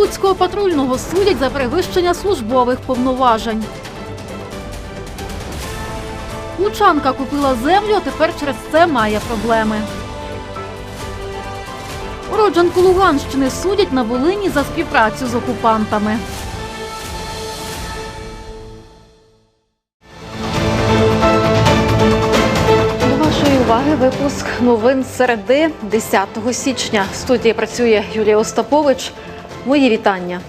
Слуцького патрульного судять за перевищення службових повноважень. Лучанка купила землю, а тепер через це має проблеми. Уродженку Луганщини судять на Волині за співпрацю з окупантами. До вашої уваги випуск новин середи 10 січня. В студії працює Юлія Остапович. Мої вітання.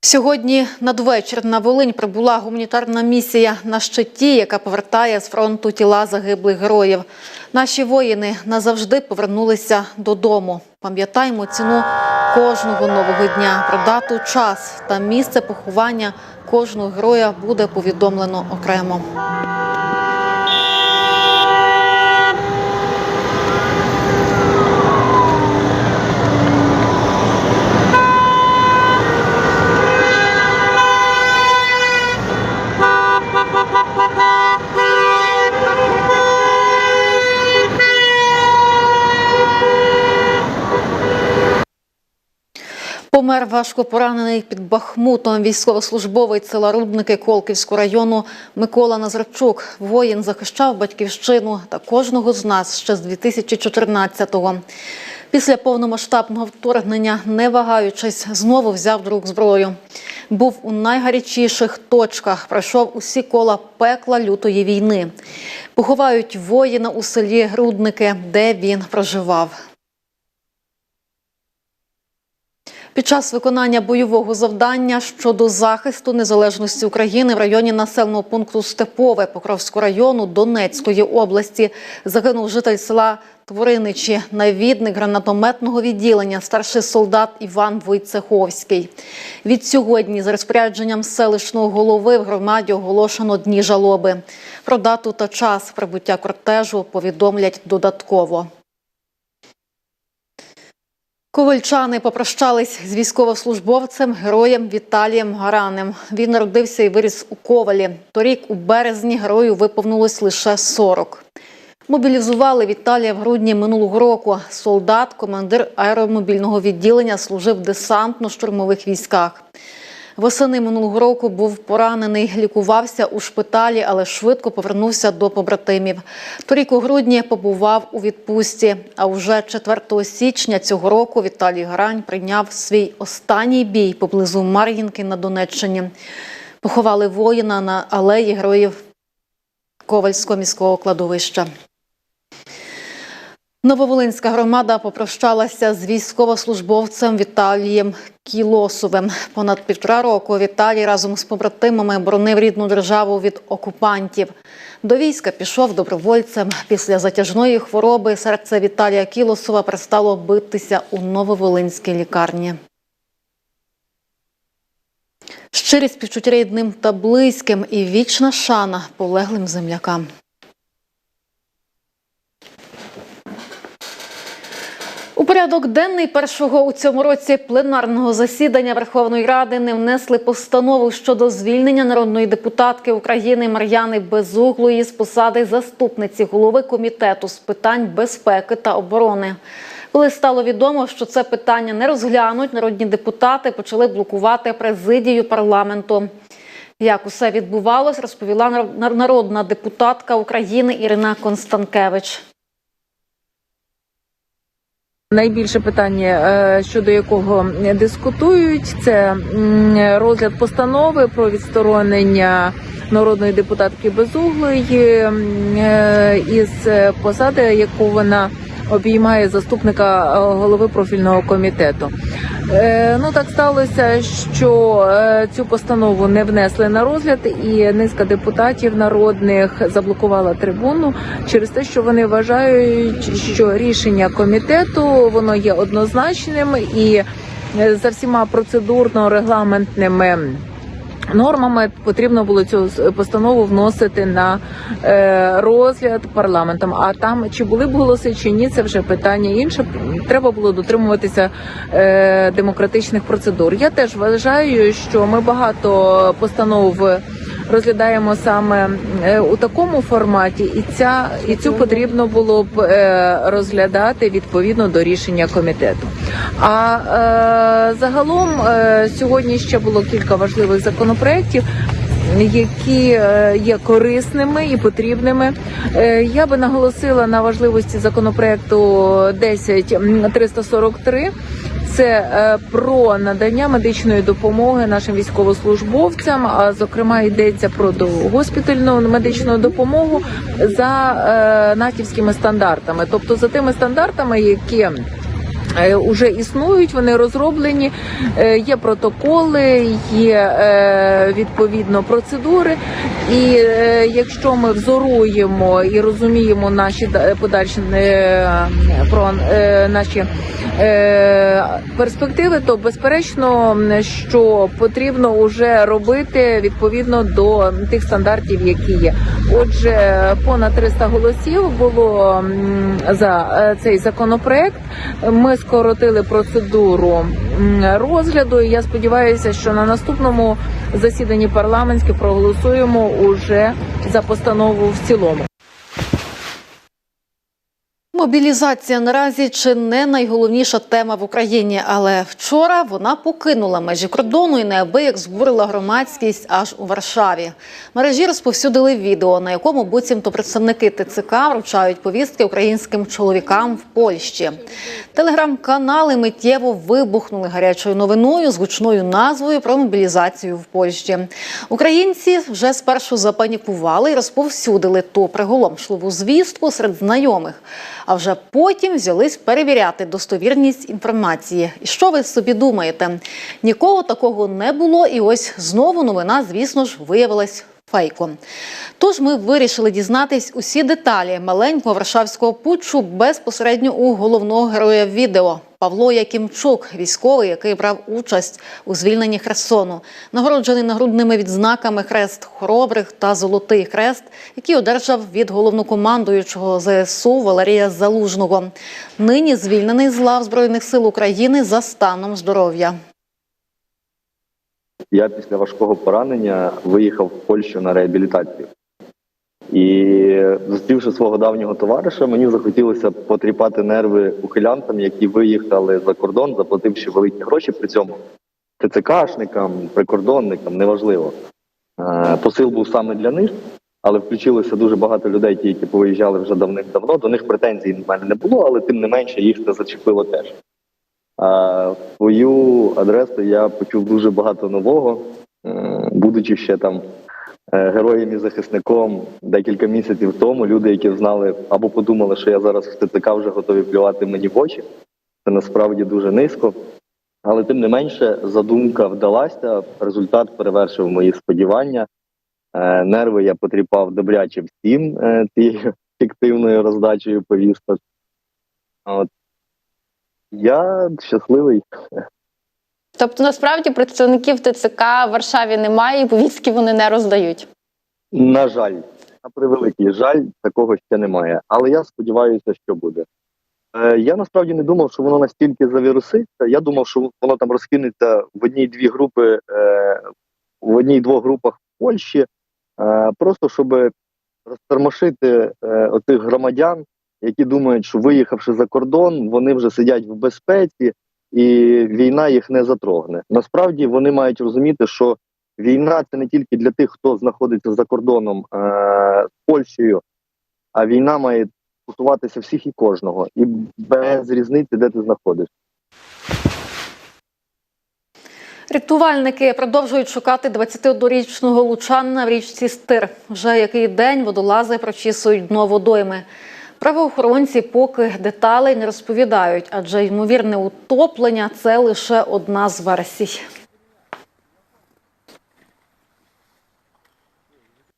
Сьогодні надвечір на Волинь прибула гуманітарна місія на щиті, яка повертає з фронту тіла загиблих героїв. Наші воїни назавжди повернулися додому. Пам'ятаємо ціну кожного нового дня. Про дату, час та місце поховання кожного героя буде повідомлено окремо. Помер важко поранений під Бахмутом військовослужбовець села Рудники Колківського району Микола Назарчук. Воїн захищав батьківщину та кожного з нас ще з 2014-го. Після повномасштабного вторгнення, не вагаючись, знову взяв до зброю. Був у найгарячіших точках, пройшов усі кола пекла лютої війни. Поховають воїна у селі Рудники, де він проживав. Під час виконання бойового завдання щодо захисту незалежності України в районі населеного пункту Степове Покровського району Донецької області загинув житель села Твориничі, навідник гранатометного відділення, старший солдат Іван Войцеховський. Від сьогодні, за розпорядженням селищного голови, в громаді оголошено дні жалоби. Про дату та час прибуття кортежу повідомлять додатково. Ковальчани попрощались з військовослужбовцем героєм Віталієм Гаранем. Він народився і виріс у Ковалі. Торік у березні герою виповнилось лише 40. Мобілізували Віталія в грудні минулого року. Солдат, командир аеромобільного відділення, служив десантно-штурмових військах. Восени минулого року був поранений, лікувався у шпиталі, але швидко повернувся до побратимів. Торік у грудні побував у відпустці. А вже 4 січня цього року Віталій Грань прийняв свій останній бій поблизу Мар'їнки на Донеччині. Поховали воїна на алеї героїв Ковальського міського кладовища. Нововолинська громада попрощалася з військовослужбовцем Віталієм Кілосовим. Понад півтора року Віталій разом з побратимами боронив рідну державу від окупантів. До війська пішов добровольцем. Після затяжної хвороби серце Віталія Кілосова перестало битися у Нововолинській лікарні. Щирі співчуття рідним та близьким і вічна шана полеглим землякам. У порядок денний першого у цьому році пленарного засідання Верховної Ради не внесли постанову щодо звільнення народної депутатки України Мар'яни Безуглої з посади заступниці голови комітету з питань безпеки та оборони. Коли стало відомо, що це питання не розглянуть, народні депутати почали блокувати президію парламенту. Як усе відбувалось, розповіла народна депутатка України Ірина Констанкевич. Найбільше питання, е, щодо якого дискутують, це розгляд постанови про відсторонення народної депутатки Безуглої е, із посади, яку вона обіймає заступника е, голови профільного комітету. Е, Ну так сталося, що е, цю постанову не внесли на розгляд, і низка депутатів народних заблокувала трибуну через те, що вони вважають, що рішення комітету воно є однозначним і за всіма процедурно-регламентними. Нормами потрібно було цю постанову вносити на е, розгляд парламентом. А там чи були б голоси чи ні, це вже питання інше. Треба було дотримуватися е, демократичних процедур. Я теж вважаю, що ми багато постанов розглядаємо саме е, у такому форматі, і ця і цю потрібно було б е, розглядати відповідно до рішення комітету. А е, загалом сьогодні ще було кілька важливих законопроєктів. Які є корисними і потрібними, я би наголосила на важливості законопроекту 10343. Це е, про надання медичної допомоги нашим військовослужбовцям. А зокрема йдеться про госпітальну медичну допомогу за е, натівськими стандартами, тобто за тими стандартами, які вже існують, вони розроблені, е, є протоколи, є е, відповідно процедури. І е, якщо ми взоруємо і розуміємо наші подальші е, про е, наші е, перспективи, то безперечно, що потрібно вже робити відповідно до тих стандартів, які є. Отже, понад 300 голосів було за е, цей законопроект. Ми скоротили процедуру розгляду. і Я сподіваюся, що на наступному засіданні парламентське проголосуємо уже за постанову в цілому. Мобілізація наразі чи не найголовніша тема в Україні, але вчора вона покинула межі кордону і неабияк збурила громадськість аж у Варшаві. Мережі розповсюдили відео, на якому буцімто представники ТЦК вручають повістки українським чоловікам в Польщі. Телеграм-канали миттєво вибухнули гарячою новиною з гучною назвою про мобілізацію в Польщі. Українці вже спершу запанікували і розповсюдили ту приголомшливу звістку серед знайомих. А вже потім взялись перевіряти достовірність інформації. І що ви собі думаєте? Нікого такого не було, і ось знову новина, звісно ж, виявилась фейком. Тож ми вирішили дізнатись усі деталі маленького варшавського путчу безпосередньо у головного героя відео Павло Якимчук, військовий, який брав участь у звільненні Херсону, нагороджений нагрудними відзнаками Хрест Хоробрих та Золотий Хрест, який одержав від головнокомандуючого ЗСУ Валерія Залужного. Нині звільнений з лав Збройних сил України за станом здоров'я. Я після важкого поранення виїхав в Польщу на реабілітацію. І зустрівши свого давнього товариша, мені захотілося потріпати нерви ухилянтам, які виїхали за кордон, заплативши великі гроші при цьому ТЦКшникам, прикордонникам, неважливо. Е, Посил був саме для них, але включилося дуже багато людей, ті, які повиїжджали вже давним-давно. До них претензій в мене не було, але тим не менше їх це зачепило теж. А свою адресу я почув дуже багато нового, будучи ще там е, героєм і захисником декілька місяців тому. Люди, які знали або подумали, що я зараз в ТЦК вже готові плювати мені в очі. Це насправді дуже низько. Але тим не менше, задумка вдалася, результат перевершив мої сподівання. Е, Нерви я потріпав добряче всім е, тією фіктивною роздачею повісток. От. Я щасливий. Тобто, насправді представників ТЦК в Варшаві немає, і повістки вони не роздають. На жаль, на превеликий жаль, такого ще немає. Але я сподіваюся, що буде. Е, я насправді не думав, що воно настільки завіруситься. Я думав, що воно там розкинеться в одній-дві групи, е, в одній-двох групах в Польщі, е, просто щоб розтормошити е, отих громадян, які думають, що виїхавши за кордон, вони вже сидять в безпеці і війна їх не затрогне. Насправді вони мають розуміти, що війна це не тільки для тих, хто знаходиться за кордоном е, Польщею, а війна має стосуватися всіх і кожного, і без різниці, де ти знаходишся. Рятувальники продовжують шукати 21-річного лучанина в річці Стир. Вже який день водолази прочісують дно водойми. Правоохоронці поки деталей не розповідають, адже ймовірне утоплення це лише одна з версій.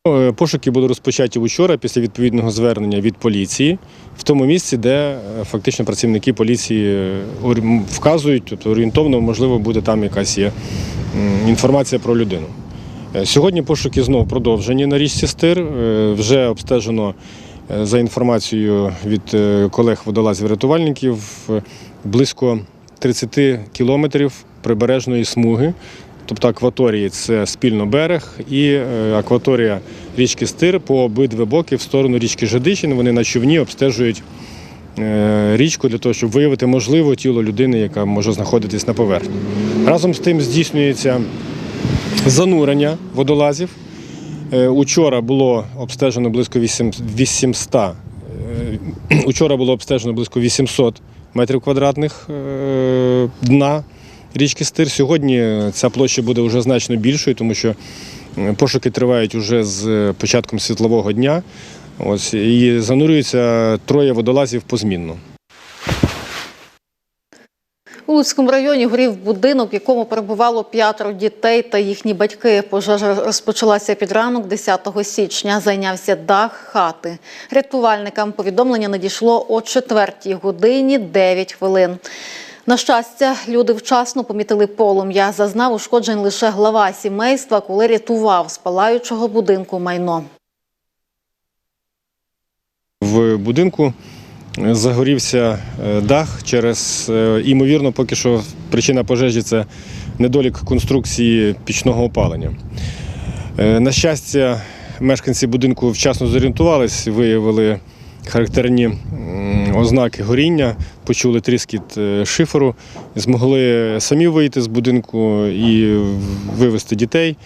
Е, Пошуки були розпочаті вчора після відповідного звернення від поліції в тому місці, де е, фактично працівники поліції е, вказують, тобто орієнтовно, можливо, буде там якась є інформація про людину. Сьогодні пошуки знов продовжені на річці Стир. Вже обстежено за інформацією від е, колег водолазів-рятувальників близько 30 кілометрів прибережної смуги тобто акваторії це спільно берег і е, акваторія річки Стир по обидві боки в сторону річки Жадичин. Вони на човні обстежують е, річку для того, щоб виявити можливо тіло людини, яка може знаходитись на поверхні. Разом з тим здійснюється занурення водолазів. Е, Учора було обстежено близько 800, е, учора було обстежено близько 800 метрів квадратних е, дна річки Стир. Сьогодні ця площа буде вже значно більшою, тому що пошуки тривають уже з початком світлового дня. Ось, і занурюються троє водолазів позмінно. У районі горів будинок, в якому перебувало п'ятеро дітей та їхні батьки. Пожежа розпочалася під ранок 10 січня. Зайнявся дах хати. Рятувальникам повідомлення надійшло о 4 годині 9 хвилин. На щастя, люди вчасно помітили полум'я. Зазнав ушкоджень лише глава сімейства, коли рятував з палаючого будинку майно. В будинку загорівся е, дах через, е, імовірно, поки що причина пожежі це недолік конструкції пічного опалення. Е, На щастя, мешканці будинку вчасно зорієнтувались, виявили характерні ознаки горіння, почули тріскіт е, шиферу, змогли самі вийти з будинку і вивезти дітей.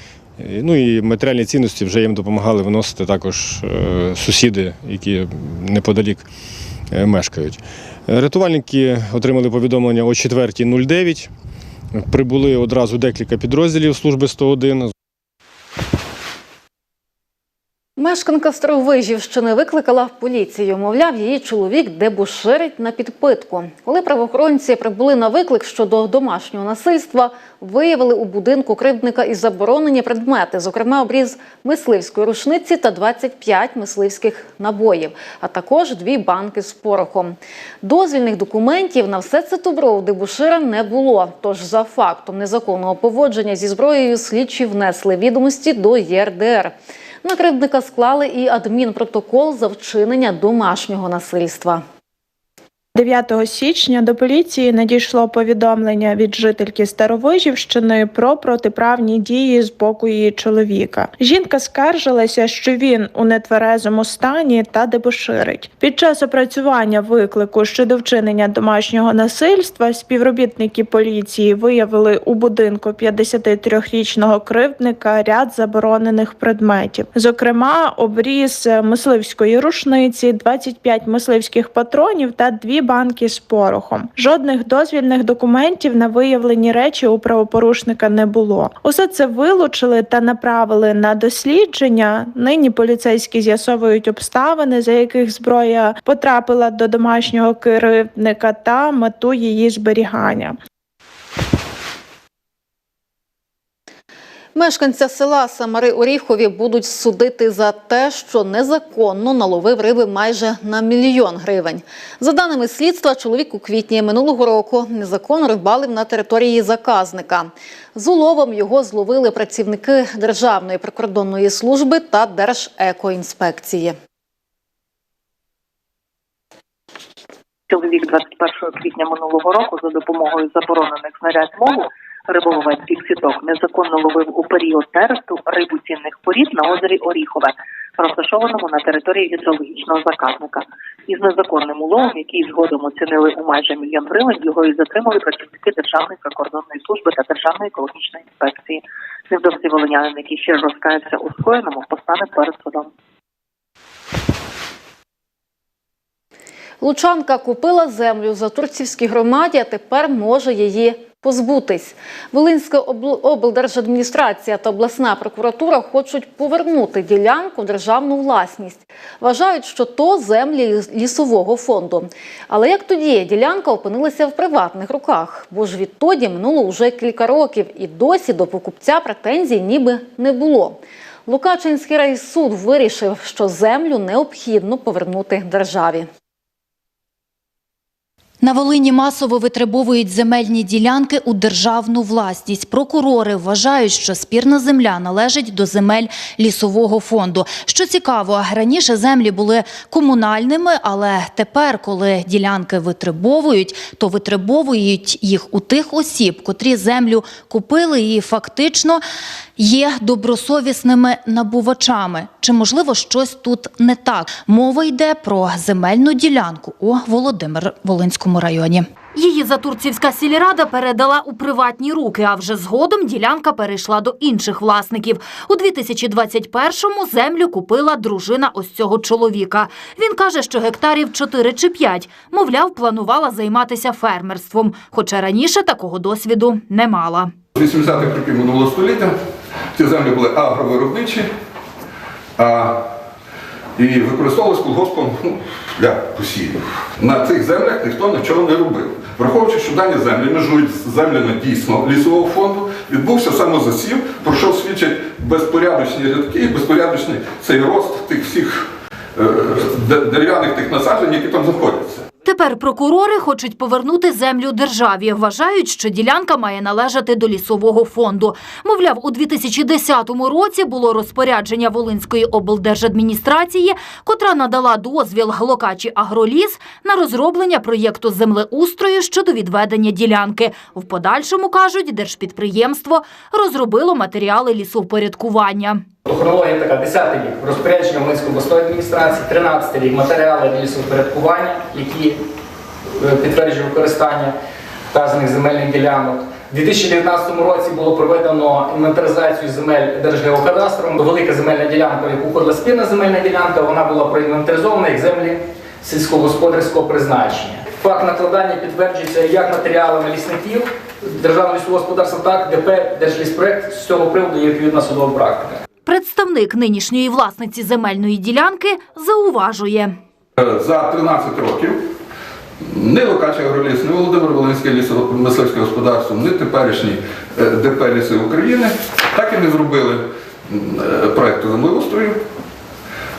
Е, Ну і матеріальні цінності вже їм допомагали виносити також е, сусіди, які неподалік е, мешкають. Е, Рятувальники отримали повідомлення о 4.09. Прибули одразу декілька підрозділів служби 101. Мешканка Старовижівщини викликала поліцію. Мовляв, її чоловік дебуширить на підпитку. Коли правоохоронці прибули на виклик щодо домашнього насильства, виявили у будинку кривдника і заборонені предмети, зокрема обріз мисливської рушниці та 25 мисливських набоїв, а також дві банки з порохом. Дозвільних документів на все це добро у дебушира не було. Тож за фактом незаконного поводження зі зброєю слідчі внесли відомості до ЄРДР. На кривдника склали і адмінпротокол за вчинення домашнього насильства. 9 січня до поліції надійшло повідомлення від жительки Старовижівщини про протиправні дії з боку її чоловіка. Жінка скаржилася, що він у нетверезому стані та дебоширить. Під час опрацювання виклику щодо вчинення домашнього насильства співробітники поліції виявили у будинку 53-річного кривдника ряд заборонених предметів, зокрема, обріз мисливської рушниці, 25 мисливських патронів та дві банки з порохом. Жодних дозвільних документів на виявлені речі у правопорушника не було. Усе це вилучили та направили на дослідження. Нині поліцейські з'ясовують обставини, за яких зброя потрапила до домашнього керівника та мету її зберігання. Мешканця села Самари Оріхові будуть судити за те, що незаконно наловив риби майже на мільйон гривень. За даними слідства, чоловік у квітні минулого року незаконно рибалив на території заказника. З уловом його зловили працівники Державної прикордонної служби та Держекоінспекції. Чоловік 21 квітня минулого року за допомогою заборонених знарядь мову риболовецьких сіток незаконно ловив у період нересту рибу цінних порід на озері Оріхове, розташованому на території гідрологічного заказника. Із незаконним уловом, який згодом оцінили у майже мільйон гривень, його і затримали працівники Державної прикордонної служби та Державної екологічної інспекції. Невдовзі волинянин, який ще розкається у скоєному, постане перед судом. Лучанка купила землю за турцівській громаді, а тепер може її позбутись. Волинська обл- облдержадміністрація та обласна прокуратура хочуть повернути ділянку в державну власність. Вважають, що то землі лісового фонду. Але як тоді ділянка опинилася в приватних руках? Бо ж відтоді минуло вже кілька років, і досі до покупця претензій ніби не було. Лукачинський райсуд вирішив, що землю необхідно повернути державі. На Волині масово витребовують земельні ділянки у державну власність. Прокурори вважають, що спірна земля належить до земель лісового фонду. Що цікаво, раніше землі були комунальними, але тепер, коли ділянки витребовують, то витребовують їх у тих осіб, котрі землю купили і фактично є добросовісними набувачами. Чи можливо щось тут не так? Мова йде про земельну ділянку у Володимир-Волинському районі. Її Затурцівська сільрада передала у приватні руки, а вже згодом ділянка перейшла до інших власників. У 2021-му землю купила дружина ось цього чоловіка. Він каже, що гектарів 4 чи 5, мовляв, планувала займатися фермерством, хоча раніше такого досвіду не мала. З 80-х років минулого століття ці землі були агровиробничі а, і використовувалися колгоспом ну, для посівів. На цих землях ніхто нічого не робив. Враховуючи, що дані землі межують з землями дійсно лісового фонду, відбувся самозасів, про що свідчать безпорядочні рядки, безпорядочний цей рост тих всіх е, дерев'яних тих насаджень, які там знаходяться. Тепер прокурори хочуть повернути землю державі. Вважають, що ділянка має належати до лісового фонду. Мовляв, у 2010 році було розпорядження Волинської облдержадміністрації, котра надала дозвіл Локачі Агроліс на розроблення проєкту землеустрою щодо відведення ділянки. В подальшому кажуть, держпідприємство розробило матеріали лісовпорядкування. Хронологія така: 10 рік розпорядження Волинської обласної адміністрації, 13 рік матеріали лісовпорядкування, які е, підтверджують використання вказаних земельних ділянок. У 2019 році було проведено інвентаризацію земель Держгеокадастром. Велика земельна ділянка, в яку входила спільна земельна ділянка, вона була проінвентаризована як землі сільськогосподарського призначення. Факт накладання підтверджується як матеріалами лісників Державного лісового господарства, так ДП Держліспроект з цього приводу є відповідна судова практика. Представник нинішньої власниці земельної ділянки зауважує. Е, За 13 років ні Локача Агроліс, ні Володимир Волинське лісомисливське господарство, ні теперішній е, ДП Ліси України так і не зробили е, землеустрою.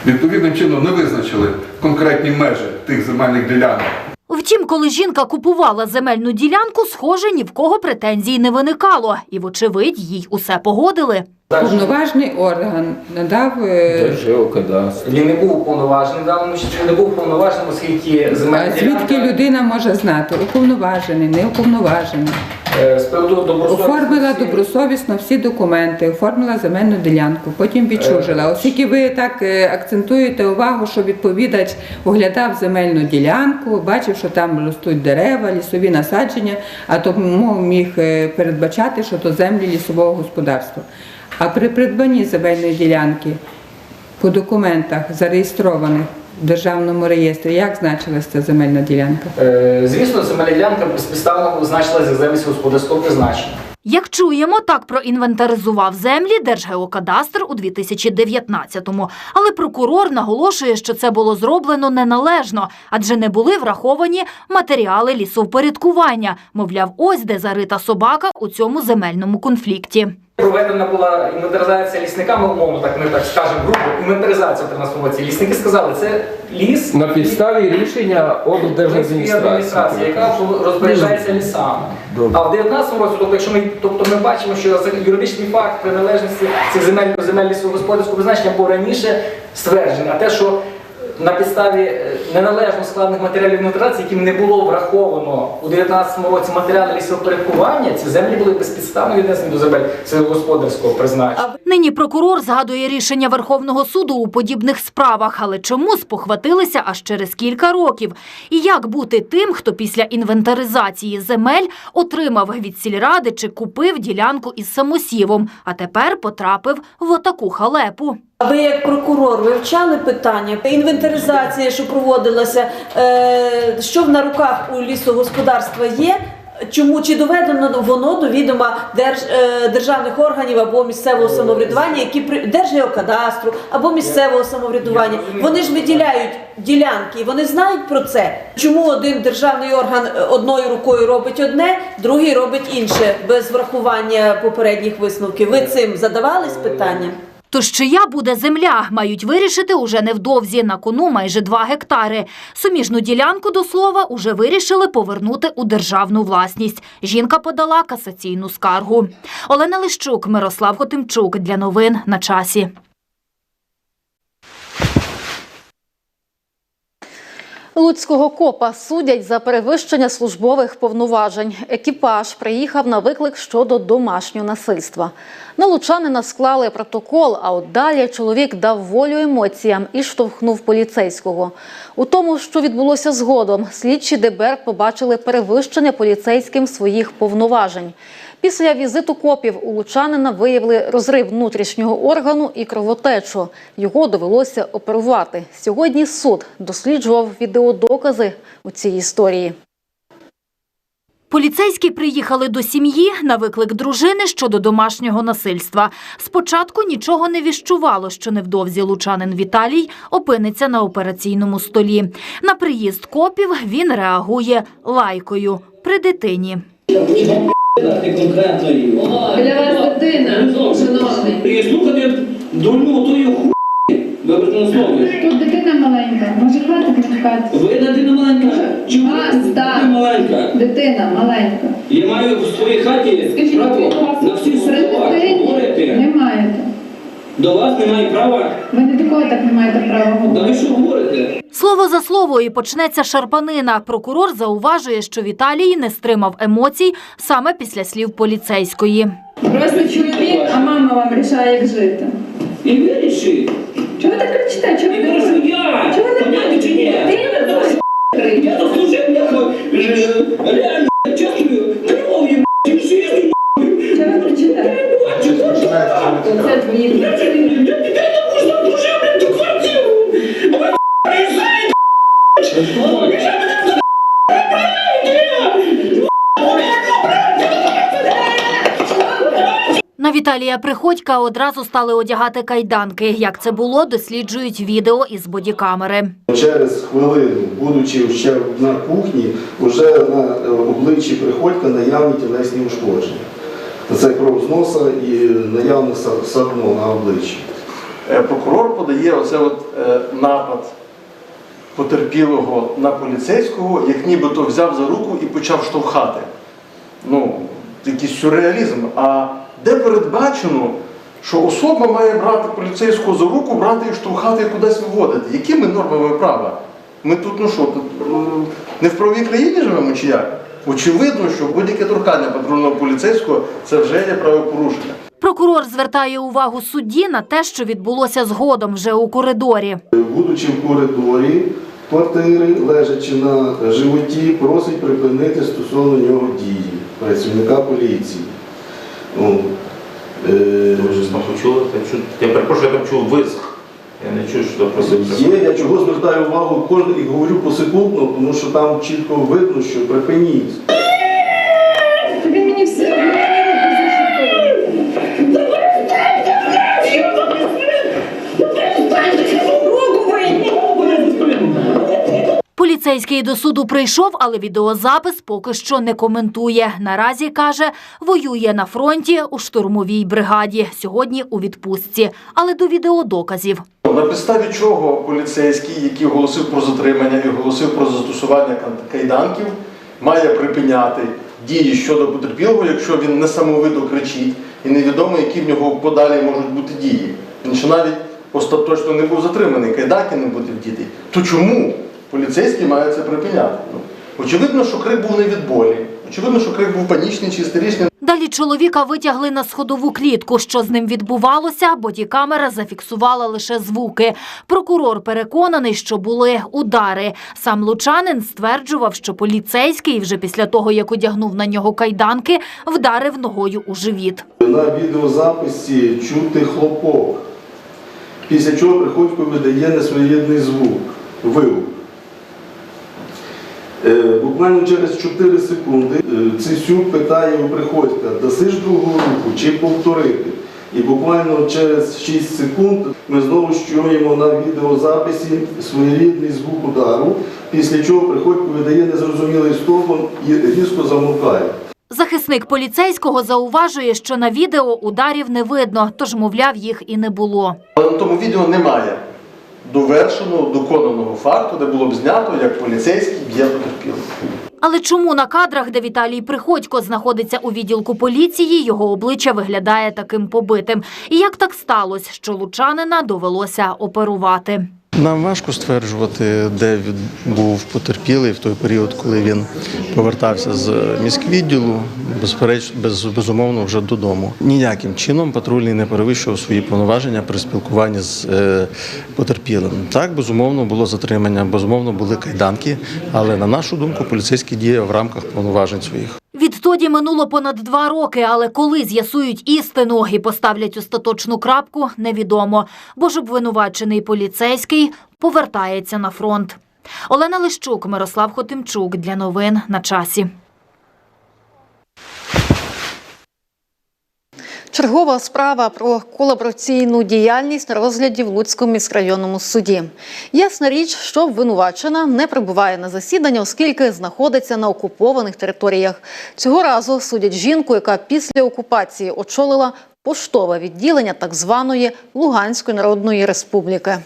Відповідним чином не визначили конкретні межі тих земельних ділянок, Втім, коли жінка купувала земельну ділянку, схоже, ні в кого претензій не виникало. І, вочевидь, їй усе погодили. Повноважний орган надав е, Держгеокадастр. Він не був уповноважений в даному числі, він не був уповноваженим, оскільки а земельна звідки людина може знати, уповноважений, не уповноважений. е. Оформила добросовісно всі документи, оформила земельну ділянку, потім відчужила. Оскільки ви так е, акцентуєте увагу, що відповідач оглядав земельну ділянку, бачив, що там ростуть дерева, лісові насадження, а тому міг е, передбачати, що то землі лісового господарства. А при придбанні земельної ділянки по документах зареєстрованих в державному реєстрі, як значилася ця земельна ділянка? Е, Звісно, земельна ділянка безпідставно значилася як землі сільськогосподарського призначення. Як чуємо, так проінвентаризував землі Держгеокадастр у 2019-му. Але прокурор наголошує, що це було зроблено неналежно, адже не були враховані матеріали лісовпорядкування. Мовляв, ось де зарита собака у цьому земельному конфлікті. Проведена була інвентаризація лісниками, умовно так ми так скажемо, грубо інвентаризація в 13 році. Лісники сказали, це ліс На підставі рішення облдержадміністрації. яка розпоряджається лісами. А в 19 році, тобто, якщо ми, тобто ми бачимо, що юридичний факт приналежності цих земель до земель лісогосподарського призначення був раніше стверджений, а те, що на підставі е, неналежно складених матеріалів інвентаризації, яким не було враховано у 19 році матеріали лісопорядкування, ці землі були безпідставно віднесені до земель сільськогосподарського призначення. Нині прокурор згадує рішення Верховного суду у подібних справах, але чому спохватилися аж через кілька років? І як бути тим, хто після інвентаризації земель отримав від сільради чи купив ділянку із самосівом, а тепер потрапив в отаку халепу? А ви як прокурор вивчали питання інвентаризація, що проводилася, е, що на руках у лісогосподарства є? Чому чи доведено воно до відома держ, е, державних органів або місцевого самоврядування, які при Держгеокадастру або місцевого самоврядування? Вони ж виділяють ділянки, і вони знають про це. Чому один державний орган е, одною рукою робить одне, другий робить інше без врахування попередніх висновків? Ви цим задавались питанням? Тож чия буде земля, мають вирішити уже невдовзі. На кону майже 2 гектари. Суміжну ділянку, до слова, уже вирішили повернути у державну власність. Жінка подала касаційну скаргу. Олена Лищук, Мирослав Хотимчук. Для новин на часі. Луцького копа судять за перевищення службових повноважень. Екіпаж приїхав на виклик щодо домашнього насильства. На лучанина склали протокол, а от далі чоловік дав волю емоціям і штовхнув поліцейського. У тому, що відбулося згодом, слідчі ДБР побачили перевищення поліцейським своїх повноважень. Після візиту копів у лучанина виявили розрив внутрішнього органу і кровотечу. Його довелося оперувати. Сьогодні суд досліджував відеодокази у цій історії. Поліцейські приїхали до сім'ї на виклик дружини щодо домашнього насильства. Спочатку нічого не віщувало, що невдовзі лучанин Віталій опиниться на операційному столі. На приїзд копів він реагує лайкою при дитині. Для вас дитина, шановний. Слухати дурню тої хуй, вибачте на слові. Тут дитина маленька, може хватить чекати. Ви дитина маленька? А, ви так. маленька? Дитина маленька. Я маю в своїй хаті право на всі слова дитині не маєте. До вас немає права. Ви ні до кого так не маєте права Та ви що говорите? Слово за слово і почнеться шарпанина. Прокурор зауважує, що Віталій не стримав емоцій саме після слів поліцейської. Просто чоловік, а мама вам рішає, як жити. І виріши. Чого ви так кричите? Чого ви вирішу так я. Чого ви так Поняти чи ні? Ти не знаєш, Я заслужив, бляха, е, реально, чесною, кров'ю, і Це дитини. На Віталія Приходька одразу стали одягати кайданки. Як це було, досліджують відео із бодікамери. Через хвилину, будучи ще на кухні, вже на обличчі приходька наявні тілесні ушкодження. Це кров з носа і наявне са- садно на обличчі. Е, Прокурор подає оце от е, напад потерпілого на поліцейського, як нібито взяв за руку і почав штовхати. Ну, якийсь сюрреалізм. А де передбачено, що особа має брати поліцейського за руку, брати і штовхати і кудись виводити? Якими нормами права? Ми тут, ну що, тут не в правовій країні живемо чи як? Очевидно, що будь-яке торкання патрульного поліцейського це вже є правопорушення. Прокурор звертає увагу судді на те, що відбулося згодом вже у коридорі. Будучи в коридорі квартири, лежачи на животі, просить припинити стосовно нього дії працівника поліції. О, е, Ви ж почули? Я Я перепрошую, я там чув визг. Я не чую, що просив. Є, я чого звертаю увагу кожен і говорю посекундно, тому що там чітко видно, що припиніть. Він мені все. Поліцейський до суду прийшов, але відеозапис поки що не коментує. Наразі каже, воює на фронті у штурмовій бригаді. Сьогодні у відпустці, але до відеодоказів. На підставі чого поліцейський, який оголосив про затримання і оголосив про застосування кайданків, має припиняти дії щодо потерпілого, якщо він несамовито кричить і невідомо, які в нього подалі можуть бути дії. Він ще навіть остаточно не був затриманий, кайданки не буде вдіти. То чому поліцейський має це припиняти? Ну, очевидно, що крик був не від болі. Очевидно, що крик був панічний чи істеричний. Далі чоловіка витягли на сходову клітку. Що з ним відбувалося? Бодікамера зафіксувала лише звуки. Прокурор переконаний, що були удари. Сам лучанин стверджував, що поліцейський вже після того, як одягнув на нього кайданки, вдарив ногою у живіт. На відеозаписі чути хлопок, після чого приходько видає несвоєрідний звук, вигук. Е, Буквально через 4 секунди е, Цисюк питає у приходька, даси ж другу руку чи повторити. І буквально через 6 секунд ми знову чуємо на відеозаписі своєрідний звук удару, після чого приходько видає незрозумілий стогон і різко замовкає. Захисник поліцейського зауважує, що на відео ударів не видно, тож, мовляв, їх і не було. Але на тому відео немає довершеного, доконаного факту, де було б знято, як поліцейський б'є потерпілого. Але чому на кадрах, де Віталій Приходько знаходиться у відділку поліції, його обличчя виглядає таким побитим? І як так сталося, що лучанина довелося оперувати? Нам важко стверджувати, де він був потерпілий в той період, коли він повертався з міськвідділу, безперечно, без, безумовно, вже додому. Ніяким чином патрульний не перевищував свої повноваження при спілкуванні з е, потерпілим. Так, безумовно, було затримання, безумовно, були кайданки, але на нашу думку, поліцейський діяв в рамках повноважень своїх. Відтоді минуло понад два роки, але коли з'ясують істину і поставлять остаточну крапку, невідомо, бо ж обвинувачений поліцейський повертається на фронт. Олена Лищук, Мирослав Хотимчук для новин на часі. Чергова справа про колабораційну діяльність на розгляді в Луцькому міськрайонному суді. Ясна річ, що обвинувачена не прибуває на засідання, оскільки знаходиться на окупованих територіях. Цього разу судять жінку, яка після окупації очолила поштове відділення так званої Луганської Народної Республіки.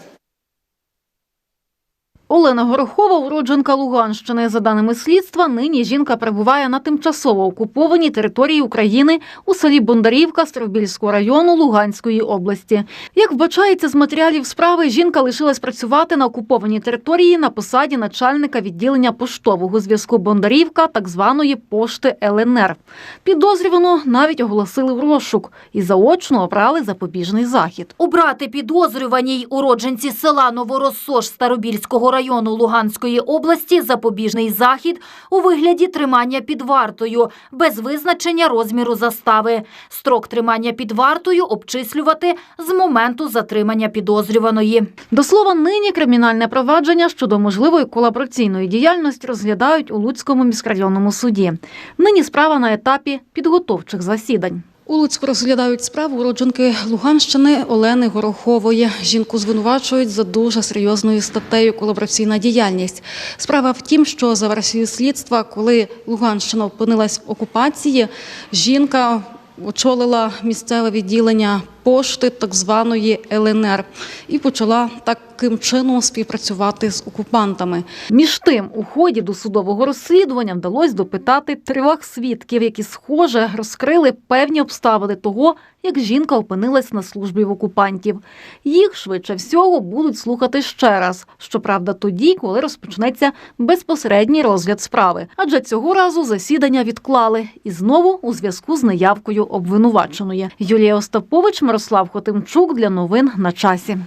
Олена Горохова, уродженка Луганщини. За даними слідства, нині жінка перебуває на тимчасово окупованій території України у селі Бондарівка Старобільського району Луганської області. Як вбачається з матеріалів справи, жінка лишилась працювати на окупованій території на посаді начальника відділення поштового зв'язку Бондарівка, так званої пошти ЛНР. Підозрювану навіть оголосили в розшук і заочно обрали запобіжний захід. Обрати підозрюваній уродженці села Новоросош Старобільського району Луганської області запобіжний захід у вигляді тримання під вартою без визначення розміру застави. Строк тримання під вартою обчислювати з моменту затримання підозрюваної. До слова, нині кримінальне провадження щодо можливої колабораційної діяльності розглядають у Луцькому міськрайонному суді. Нині справа на етапі підготовчих засідань. У Луцьку розглядають справу уродженки Луганщини Олени Горохової. Жінку звинувачують за дуже серйозною статтею колабораційна діяльність. Справа в тім, що за версією слідства, коли Луганщина опинилась в окупації, жінка очолила місцеве відділення пошти так званої ЛНР і почала таким чином співпрацювати з окупантами. Між тим, у ході досудового розслідування вдалося допитати трьох свідків, які схоже розкрили певні обставини того, як жінка опинилась на службі в окупантів. Їх швидше всього будуть слухати ще раз. Щоправда, тоді, коли розпочнеться безпосередній розгляд справи. Адже цього разу засідання відклали і знову у зв'язку з неявкою обвинуваченої. Юлія Остапович, Мирослав Хотимчук для новин на часі.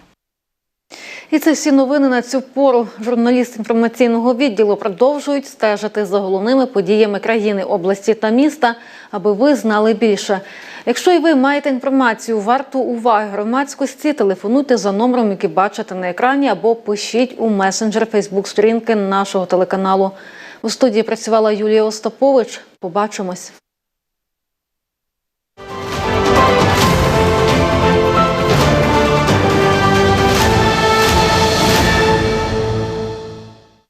І це всі новини на цю пору. Журналісти інформаційного відділу продовжують стежити за головними подіями країни, області та міста, аби ви знали більше. Якщо і ви маєте інформацію варту уваги громадськості, телефонуйте за номером, який бачите на екрані, або пишіть у месенджер Фейсбук сторінки нашого телеканалу. У студії працювала Юлія Остапович. Побачимось.